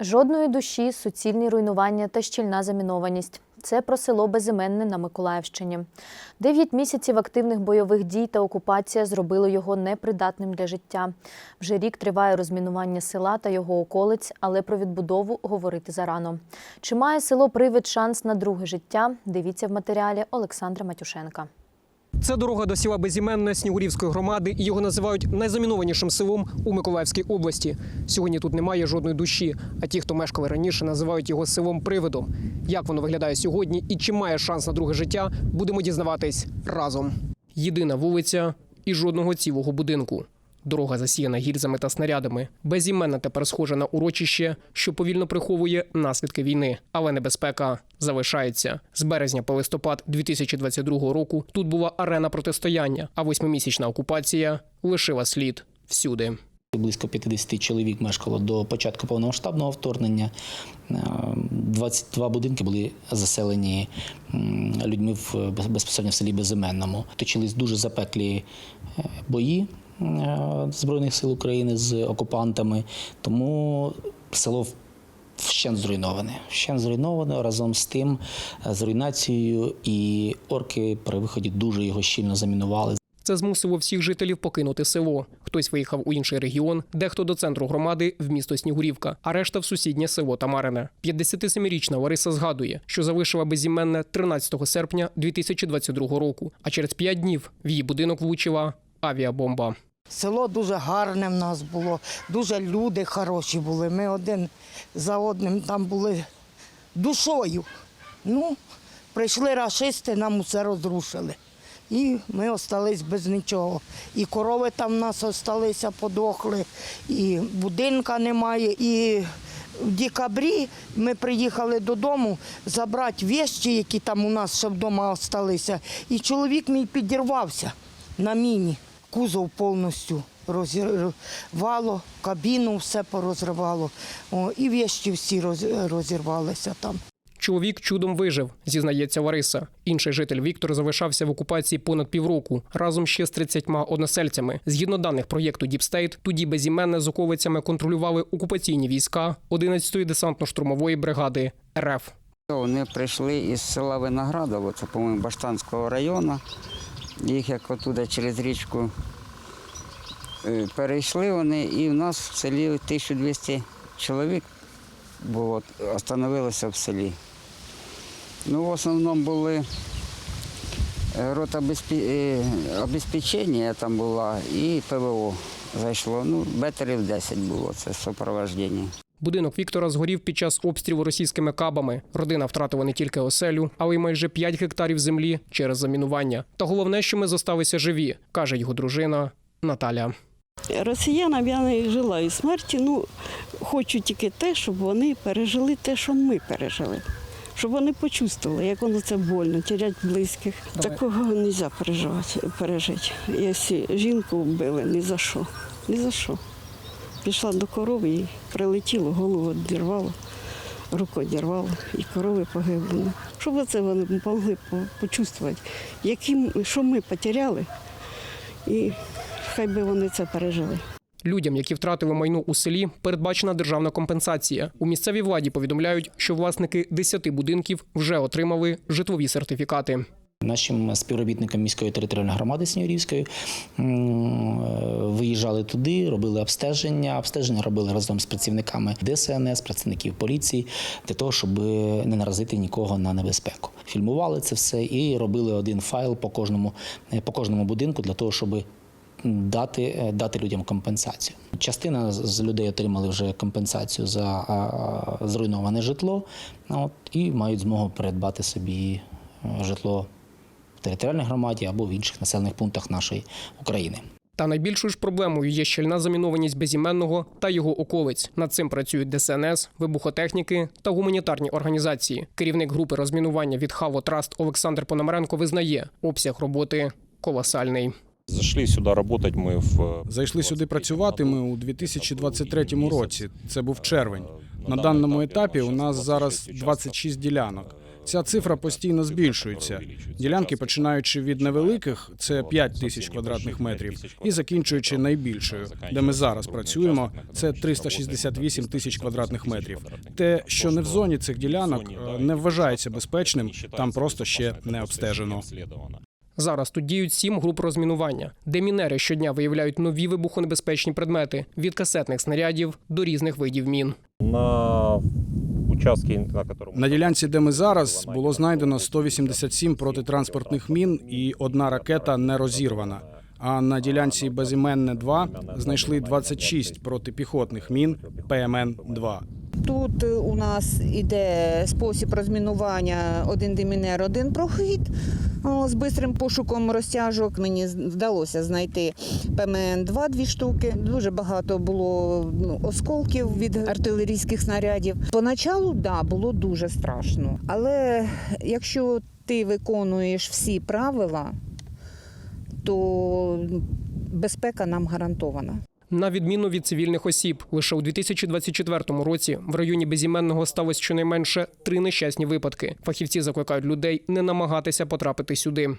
Жодної душі, суцільні руйнування та щільна замінованість. Це про село Безіменне на Миколаївщині. Дев'ять місяців активних бойових дій та окупація зробили його непридатним для життя. Вже рік триває розмінування села та його околиць, але про відбудову говорити зарано. Чи має село привид шанс на друге життя? Дивіться в матеріалі Олександра Матюшенка. Це дорога до села Безіменне Снігурівської громади. і Його називають найзамінованішим селом у Миколаївській області. Сьогодні тут немає жодної душі. А ті, хто мешкали раніше, називають його селом привидом. Як воно виглядає сьогодні і чи має шанс на друге життя, будемо дізнаватись разом. Єдина вулиця і жодного цілого будинку. Дорога засіяна гільзами та снарядами. Безіменна тепер схожа на урочище, що повільно приховує наслідки війни, але небезпека залишається. З березня по листопад 2022 року тут була арена протистояння, а восьмимісячна окупація лишила слід всюди. Близько 50 чоловік мешкало до початку повномасштабного вторгнення. Е, 22 будинки були заселені людьми в безпосередньо в селі Безіменному. Точились дуже запеклі е, бої е, Збройних сил України з окупантами, тому село вщент зруйноване. Вщент зруйноване разом з тим е, з руйнацією, і орки при виході дуже його щільно замінували. Це змусило всіх жителів покинути село. Хтось виїхав у інший регіон, дехто до центру громади в місто Снігурівка, а решта в сусіднє село Тамарине. 57-річна Лариса згадує, що залишила безіменне 13 серпня 2022 року. А через п'ять днів в її будинок влучила авіабомба. Село дуже гарне в нас було, дуже люди хороші були. Ми один за одним там були душою. Ну, прийшли рашисти, нам усе розрушили. І ми остались без нічого. І корови там в нас осталися, подохли, і будинка немає. І в декабрі ми приїхали додому забрати вещі, які там у нас ще вдома залишилися. І чоловік мій підірвався на міні. Кузов повністю розірвало, кабіну все порозривало. О, і вещі всі роз- розірвалися там. Чоловік чудом вижив, зізнається Лариса. Інший житель Віктор залишався в окупації понад півроку разом ще з 30 односельцями. Згідно даних проєкту Діпстейт, тоді безіменне з околицями контролювали окупаційні війська 11-ї десантно-штурмової бригади РФ. Вони прийшли із села Виноградово, це, по-моєму, Баштанського району. Їх як отуди через річку е, перейшли вони, і в нас в селі 1200 чоловік було, остановилося в селі. Ну, в основному були е, рота е, обезпечення там була і ПВО зайшло. Ну, бетерів 10 було, це супроводження. Будинок Віктора згорів під час обстрілу російськими кабами. Родина втратила не тільки оселю, але й майже 5 гектарів землі через замінування. Та головне, що ми зосталися живі, каже його дружина Наталя. Росіянам я не желаю смерті. Ну хочу тільки те, щоб вони пережили те, що ми пережили. Щоб вони почувствували, як воно це больно, терять близьких. Такого не можна переживати, пережити. Якщо жінку вбили, ні за що. Ні за що. Пішла до корови і прилетіло, голову відірвало, руку відірвало, і корови погибли. Щоб це вони могли по- почувствувати, яким, що ми потеряли, і хай би вони це пережили. Людям, які втратили майно у селі, передбачена державна компенсація. У місцевій владі повідомляють, що власники 10 будинків вже отримали житлові сертифікати. Нашим співробітникам міської територіальної громади Снігурівської е, виїжджали туди, робили обстеження. Обстеження робили разом з працівниками ДСНС, працівників поліції, для того, щоб не наразити нікого на небезпеку. Фільмували це все і робили один файл по кожному, е, по кожному будинку для того, щоб дати, е, дати людям компенсацію. Частина з людей отримали вже компенсацію за зруйноване житло, от, і мають змогу передбати собі житло територіальній громаді або в інших населених пунктах нашої України. Та найбільшою ж проблемою є щільна замінованість безіменного та його околиць. Над цим працюють ДСНС, вибухотехніки та гуманітарні організації. Керівник групи розмінування від Хаво Траст Олександр Пономаренко визнає, обсяг роботи колосальний. Зайшли сюди працювати ми в Зайшли сюди працювати ми у 2023 році. Це був червень. На даному етапі у нас зараз 26 ділянок. Ця цифра постійно збільшується. Ділянки, починаючи від невеликих, це 5 тисяч квадратних метрів, і закінчуючи найбільшою, де ми зараз працюємо, це 368 тисяч квадратних метрів. Те, що не в зоні цих ділянок, е, не вважається безпечним, там просто ще не обстежено. Зараз тут діють сім груп розмінування, де мінери щодня виявляють нові вибухонебезпечні предмети від касетних снарядів до різних видів мін. На участке, на котором... На ділянці, де ми зараз, було знайдено 187 протитранспортних мін і одна ракета не розірвана. А на ділянці безіменне 2 знайшли 26 протипіхотних мін ПМН-2. Тут е, у нас іде спосіб розмінування один демінер, один прохід. О, З бистрим пошуком розтяжок мені вдалося знайти ПМН-2 дві штуки. Дуже багато було ну, осколків від артилерійських снарядів. Поначалу, да, було дуже страшно. Але якщо ти виконуєш всі правила, то безпека нам гарантована. На відміну від цивільних осіб, лише у 2024 році в районі безіменного сталося щонайменше три нещасні випадки. Фахівці закликають людей не намагатися потрапити сюди.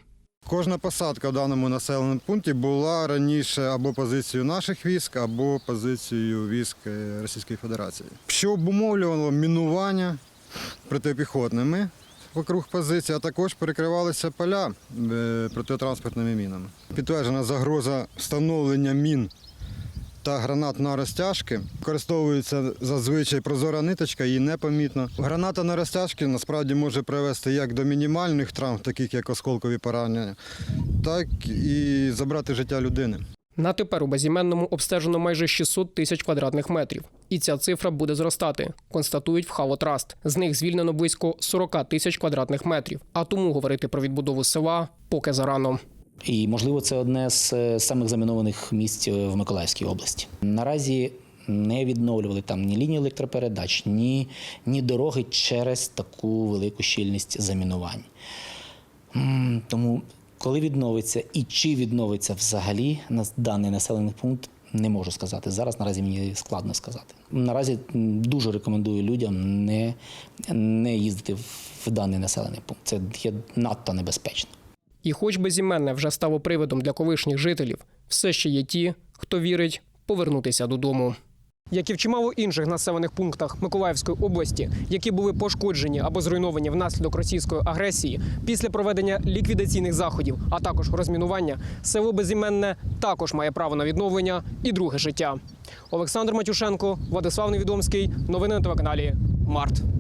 Кожна посадка в даному населеному пункті була раніше або позицією наших військ, або позицією військ е, Російської Федерації, що обумовлювало мінування протипіхотними вокруг позиції, а також перекривалися поля е, протитранспортними мінами. Підтверджена загроза встановлення мін та гранат на розтяжки. Використовується зазвичай прозора ниточка, її непомітно. Граната на розтяжки насправді може привести як до мінімальних травм, таких як осколкові поранення, так і забрати життя людини. На тепер у безіменному обстежено майже 600 тисяч квадратних метрів. І ця цифра буде зростати, констатують в Хало Траст. З них звільнено близько 40 тисяч квадратних метрів. А тому говорити про відбудову села поки зарано. І можливо, це одне з е, самих замінованих місць е, в Миколаївській області. Наразі не відновлювали там ні лінії електропередач, ні, ні дороги через таку велику щільність замінувань. Тому, коли відновиться і чи відновиться взагалі на даний населений пункт, не можу сказати. Зараз наразі мені складно сказати. Наразі дуже рекомендую людям не, не їздити в даний населений пункт. Це є надто небезпечно. І хоч безіменне вже стало приводом для колишніх жителів, все ще є ті, хто вірить повернутися додому. Як і в чимало інших населених пунктах Миколаївської області, які були пошкоджені або зруйновані внаслідок російської агресії, після проведення ліквідаційних заходів, а також розмінування, село Безіменне також має право на відновлення і друге життя. Олександр Матюшенко, Владислав Невідомський. Новини на телеканалі Март.